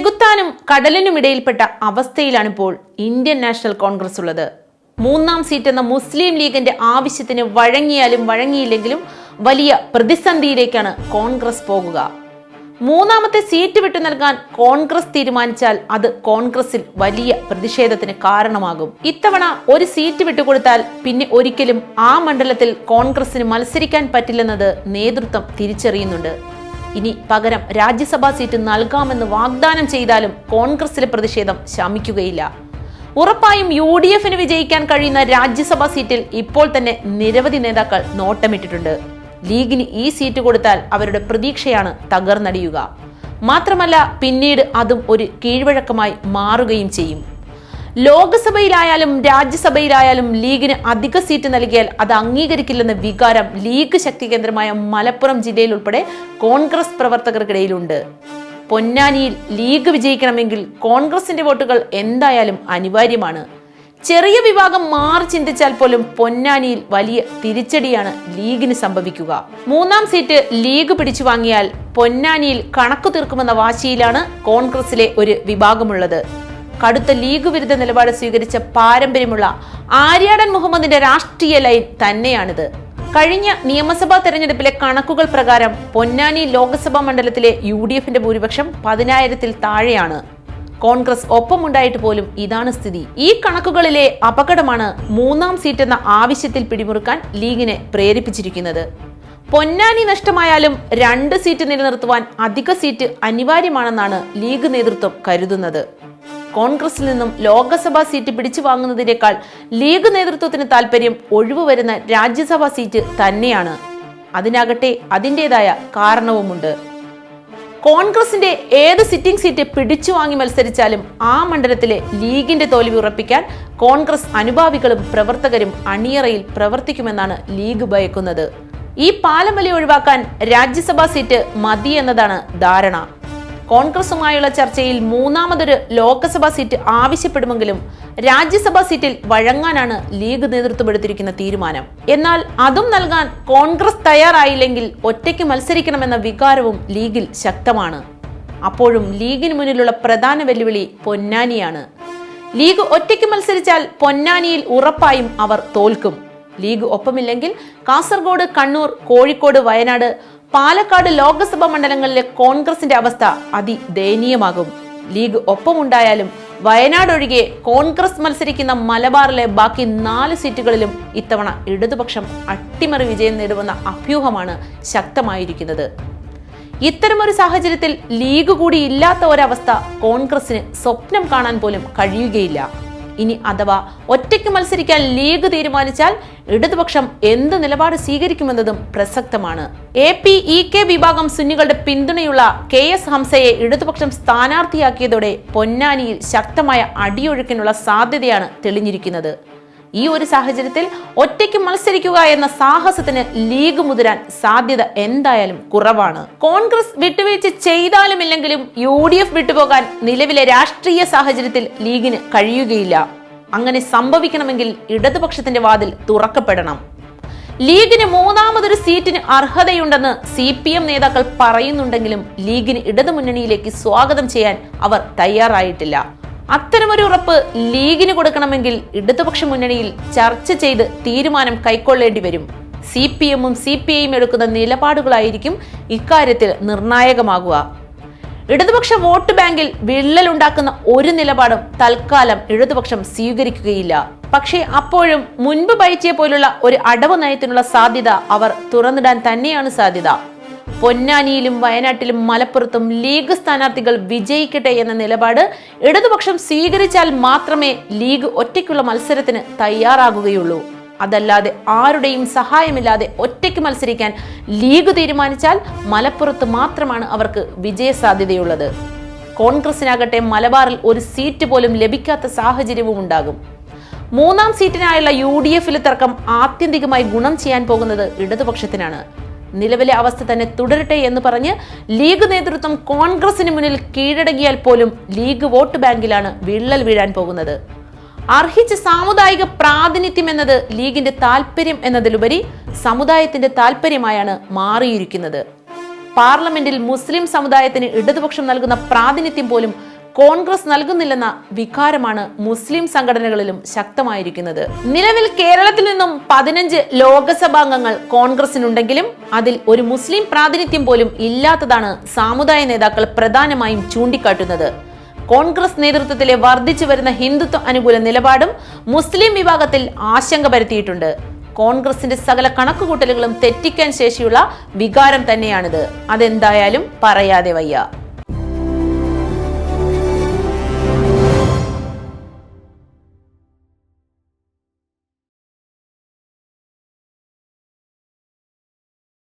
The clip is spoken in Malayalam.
ചെകുത്താനും കടലിനും ഇടയിൽപ്പെട്ട അവസ്ഥയിലാണിപ്പോൾ ഇന്ത്യൻ നാഷണൽ കോൺഗ്രസ് ഉള്ളത്. മൂന്നാം സീറ്റ് എന്ന മുസ്ലിം ലീഗിന്റെ ആവശ്യത്തിന് വഴങ്ങിയാലും വഴങ്ങിയില്ലെങ്കിലും വലിയ പ്രതിസന്ധിയിലേക്കാണ് കോൺഗ്രസ് പോകുക. മൂന്നാമത്തെ സീറ്റ് വിട്ടു നൽകാൻ കോൺഗ്രസ് തീരുമാനിച്ചാൽ അത് കോൺഗ്രസിൽ വലിയ പ്രതിഷേധത്തിന് കാരണമാകും. ഇത്തവണ ഒരു സീറ്റ് വിട്ടുകൊടുത്താൽ പിന്നെ ഒരിക്കലും ആ മണ്ഡലത്തിൽ കോൺഗ്രസിന് മത്സരിക്കാൻ പറ്റില്ലെന്നത് നേതൃത്വം തിരിച്ചറിയുന്നുണ്ട്. ഇനി പകരം രാജ്യസഭാ സീറ്റ് നൽകാമെന്ന് വാഗ്ദാനം ചെയ്താലും കോൺഗ്രസിലെ പ്രതിഷേധം ശമിക്കുകയില്ല. ഉറപ്പായും യു ഡി എഫിന് വിജയിക്കാൻ കഴിയുന്ന രാജ്യസഭാ സീറ്റിൽ ഇപ്പോൾ തന്നെ നിരവധി നേതാക്കൾ നോട്ടമിട്ടിട്ടുണ്ട്. ലീഗിന് ഈ സീറ്റ് കൊടുത്താൽ അവരുടെ പ്രതീക്ഷയാണ് തകർന്നടിയുക. മാത്രമല്ല പിന്നീട് അതും ഒരു കീഴ്വഴക്കമായി മാറുകയും ചെയ്യും. ലോക്സഭയിലായാലും രാജ്യസഭയിലായാലും ലീഗിന് അധിക സീറ്റ് നൽകിയാൽ അത് അംഗീകരിക്കില്ലെന്ന വികാരം ലീഗ് ശക്തി കേന്ദ്രമായ മലപ്പുറം ജില്ലയിൽ ഉൾപ്പെടെ കോൺഗ്രസ് പ്രവർത്തകർക്കിടയിലുണ്ട്. പൊന്നാനിയിൽ ലീഗ് വിജയിക്കണമെങ്കിൽ കോൺഗ്രസിന്റെ വോട്ടുകൾ എന്തായാലും അനിവാര്യമാണ്. ചെറിയ വിഭാഗം മാറി ചിന്തിച്ചാൽ പോലും പൊന്നാനിയിൽ വലിയ തിരിച്ചടിയാണ് ലീഗിന് സംഭവിക്കുക. മൂന്നാം സീറ്റ് ലീഗ് പിടിച്ചു വാങ്ങിയാൽ പൊന്നാനിയിൽ കണക്കു തീർക്കുമെന്ന വാശിയിലാണ് കോൺഗ്രസിലെ ഒരു വിഭാഗമുള്ളത്. കടുത്ത ലീഗ് വിരുദ്ധ നിലപാട് സ്വീകരിച്ച പാരമ്പര്യമുള്ള ആര്യാടൻ മുഹമ്മദിന്റെ രാഷ്ട്രീയ ലൈൻ തന്നെയാണിത്. കഴിഞ്ഞ നിയമസഭാ തെരഞ്ഞെടുപ്പിലെ കണക്കുകൾ പ്രകാരം പൊന്നാനി ലോക്സഭാ മണ്ഡലത്തിലെ യു ഡി എഫിന്റെ ഭൂരിപക്ഷം പതിനായിരത്തിൽ താഴെയാണ്. കോൺഗ്രസ് ഒപ്പമുണ്ടായിട്ട് പോലും ഇതാണ് സ്ഥിതി. ഈ കണക്കുകളിലെ അപകടമാണ് മൂന്നാം സീറ്റ് എന്ന ആവശ്യത്തിൽ പിടിമുറുക്കാൻ ലീഗിനെ പ്രേരിപ്പിച്ചിരിക്കുന്നത്. പൊന്നാനി നഷ്ടമായാലും രണ്ട് സീറ്റ് നിലനിർത്തുവാൻ അധിക സീറ്റ് അനിവാര്യമാണെന്നാണ് ലീഗ് നേതൃത്വം കരുതുന്നത്. കോൺഗ്രസിൽ നിന്നും ലോക്സഭാ സീറ്റ് പിടിച്ചു വാങ്ങുന്നതിനേക്കാൾ ലീഗ് നേതൃത്വത്തിന് താല്പര്യം ഒഴിവ് വരുന്ന രാജ്യസഭാ സീറ്റ് തന്നെയാണ്. അതിനാകട്ടെ അതിന്റെതായ കാരണവുമുണ്ട്. കോൺഗ്രസിന്റെ ഏത് സിറ്റിംഗ് സീറ്റ് പിടിച്ചു വാങ്ങി മത്സരിച്ചാലും ആ മണ്ഡലത്തിലെ ലീഗിന്റെ തോൽവി ഉറപ്പിക്കാൻ കോൺഗ്രസ് അനുഭാവികളും പ്രവർത്തകരും അണിയറയിൽ പ്രവർത്തിക്കുമെന്നാണ് ലീഗ് ഭയക്കുന്നത്. ഈ പാലമലി ഒഴിവാക്കാൻ രാജ്യസഭാ സീറ്റ് മതി എന്നതാണ് ധാരണ. കോൺഗ്രസുമായുള്ള ചർച്ചയിൽ മൂന്നാമതൊരു ലോക്സഭാ സീറ്റ് ആവശ്യപ്പെടുമെങ്കിലും രാജ്യസഭാ സീറ്റിൽ വഴങ്ങാനാണ് ലീഗ് നേതൃത്വം എടുത്തിരിക്കുന്ന തീരുമാനം. എന്നാൽ അതും നൽകാൻ കോൺഗ്രസ് തയ്യാറായില്ലെങ്കിൽ ഒറ്റയ്ക്ക് മത്സരിക്കണമെന്ന വികാരവും ലീഗിൽ ശക്തമാണ്. അപ്പോഴും ലീഗിന് മുന്നിലുള്ള പ്രധാന വെല്ലുവിളി പൊന്നാനിയാണ്. ലീഗ് ഒറ്റയ്ക്ക് മത്സരിച്ചാൽ പൊന്നാനിയിൽ ഉറപ്പായും അവർ തോൽക്കും. ലീഗ് ഒപ്പമില്ലെങ്കിൽ കാസർഗോഡ് കണ്ണൂർ കോഴിക്കോട് വയനാട് പാലക്കാട് ലോക്സഭാ മണ്ഡലങ്ങളിലെ കോൺഗ്രസിന്റെ അവസ്ഥ അതിദയനീയമാകും. ലീഗ് ഒപ്പമുണ്ടായാലും വയനാട് ഒഴികെ കോൺഗ്രസ് മത്സരിക്കുന്ന മലബാറിലെ ബാക്കി നാല് സീറ്റുകളിലും ഇത്തവണ ഇടതുപക്ഷം അട്ടിമറി വിജയം നേടുമെന്ന അഭ്യൂഹമാണ് ശക്തമായിരിക്കുന്നത്. ഇത്തരമൊരു സാഹചര്യത്തിൽ ലീഗ് കൂടി ഇല്ലാത്ത ഒരവസ്ഥ കോൺഗ്രസിന് സ്വപ്നം കാണാൻ പോലും കഴിയുകയില്ല. ഇനി അഥവാ ഒറ്റയ്ക്ക് മത്സരിക്കാൻ ലീഗ് തീരുമാനിച്ചാൽ ഇടതുപക്ഷം എന്ത് നിലപാട് സ്വീകരിക്കുമെന്നതും പ്രസക്തമാണ്. എ പി ഇ കെ വിഭാഗം സുന്നികളുടെ പിന്തുണയുള്ള കെ എസ് ഹംസയെ ഇടതുപക്ഷം സ്ഥാനാർത്ഥിയാക്കിയതോടെ പൊന്നാനിയിൽ ശക്തമായ അടിയൊഴുക്കിനുള്ള സാധ്യതയാണ് തെളിഞ്ഞിരിക്കുന്നത്. ഈ ഒരു സാഹചര്യത്തിൽ ഒറ്റയ്ക്ക് മത്സരിക്കുക എന്ന സാഹസത്തിന് ലീഗ് മുതിരാൻ സാധ്യത എന്തായാലും കുറവാണ്. കോൺഗ്രസ് വിട്ടുവീഴ്ച ചെയ്താലും ഇല്ലെങ്കിലും യു ഡി എഫ് വിട്ടുപോകാൻ നിലവിലെ രാഷ്ട്രീയ സാഹചര്യത്തിൽ ലീഗിന് കഴിയുകയില്ല. അങ്ങനെ സംഭവിക്കണമെങ്കിൽ ഇടതുപക്ഷത്തിന്റെ വാതിൽ തുറക്കപ്പെടണം. ലീഗിന് മൂന്നാമതൊരു സീറ്റിന് അർഹതയുണ്ടെന്ന് സി പി എം നേതാക്കൾ പറയുന്നുണ്ടെങ്കിലും ലീഗിന് ഇടതുമുന്നണിയിലേക്ക് സ്വാഗതം ചെയ്യാൻ അവർ തയ്യാറായിട്ടില്ല. അത്തരമൊരു ഉറപ്പ് ലീഗിന് കൊടുക്കണമെങ്കിൽ ഇടതുപക്ഷ മുന്നണിയിൽ ചർച്ച ചെയ്ത് തീരുമാനം കൈക്കൊള്ളേണ്ടി വരും. സി പി എമ്മും സി പി ഐയും എടുക്കുന്ന നിലപാടുകളായിരിക്കും ഇക്കാര്യത്തിൽ നിർണായകമാകുക. ഇടതുപക്ഷ വോട്ട് ബാങ്കിൽ വിള്ളലുണ്ടാക്കുന്ന ഒരു നിലപാടും തൽക്കാലം ഇടതുപക്ഷം സ്വീകരിക്കുകയില്ല. പക്ഷേ അപ്പോഴും മുൻപ് പയറ്റിയ പോലുള്ള ഒരു അടവ് നയത്തിനുള്ള സാധ്യത അവർ തുറന്നിടാൻ തന്നെയാണ് സാധ്യത. പൊന്നാനിയിലും വയനാട്ടിലും മലപ്പുറത്തും ലീഗ് സ്ഥാനാർത്ഥികൾ വിജയിക്കട്ടെ എന്ന നിലപാട് ഇടതുപക്ഷം സ്വീകരിച്ചാൽ മാത്രമേ ലീഗ് ഒറ്റയ്ക്കുള്ള മത്സരത്തിന് തയ്യാറാകുകയുള്ളൂ. അതല്ലാതെ ആരുടെയും സഹായമില്ലാതെ ഒറ്റയ്ക്ക് മത്സരിക്കാൻ ലീഗ് തീരുമാനിച്ചാൽ മലപ്പുറത്ത് മാത്രമാണ് അവർക്ക് വിജയസാധ്യതയുള്ളത്. കോൺഗ്രസിനാകട്ടെ മലബാറിൽ ഒരു സീറ്റ് പോലും ലഭിക്കാത്ത സാഹചര്യവും ഉണ്ടാകും. മൂന്നാം സീറ്റിനായുള്ള യു ഡി എഫിലെ തർക്കം ആത്യന്തികമായി ഗുണം ചെയ്യാൻ പോകുന്നത് ഇടതുപക്ഷത്തിനാണ്. നിലവിലെ അവസ്ഥ തന്നെ തുടരട്ടെ എന്ന് പറഞ്ഞ് ലീഗ് നേതൃത്വം കോൺഗ്രസിന് മുന്നിൽ കീഴടങ്ങിയാൽ പോലും ലീഗ് വോട്ട് ബാങ്കിലാണ് വിള്ളൽ വീഴാൻ പോകുന്നത്. അർഹിച്ച സാമുദായിക പ്രാതിനിധ്യം എന്നത് ലീഗിന്റെ താല്പര്യം എന്നതിലുപരി സമുദായത്തിന്റെ താല്പര്യമായാണ് മാറിയിരിക്കുന്നത്. പാർലമെന്റിൽ മുസ്ലിം സമുദായത്തിന് ഇടതുപക്ഷം നൽകുന്ന പ്രാതിനിധ്യം പോലും കോൺഗ്രസ് നൽകുന്നില്ലെന്ന വികാരമാണ് മുസ്ലിം സംഘടനകളിലും ശക്തമായിരിക്കുന്നത്. നിലവിൽ കേരളത്തിൽ നിന്നും പതിനഞ്ച് ലോകസഭാംഗങ്ങൾ കോൺഗ്രസിനുണ്ടെങ്കിലും അതിൽ ഒരു മുസ്ലിം പ്രാതിനിധ്യം പോലും ഇല്ലാത്തതാണ് സാമുദായ നേതാക്കൾ പ്രധാനമായും ചൂണ്ടിക്കാട്ടുന്നത്. കോൺഗ്രസ് നേതൃത്വത്തിലെ വർദ്ധിച്ചു വരുന്ന ഹിന്ദുത്വ അനുകൂല നിലപാടും മുസ്ലിം വിഭാഗത്തിൽ ആശങ്ക പരത്തിയിട്ടുണ്ട്. കോൺഗ്രസിന്റെ സകല കണക്കുകൂട്ടലുകളും തെറ്റിക്കാൻ ശേഷിയുള്ള വികാരം തന്നെയാണിത്. അതെന്തായാലും പറയാതെ വയ്യ.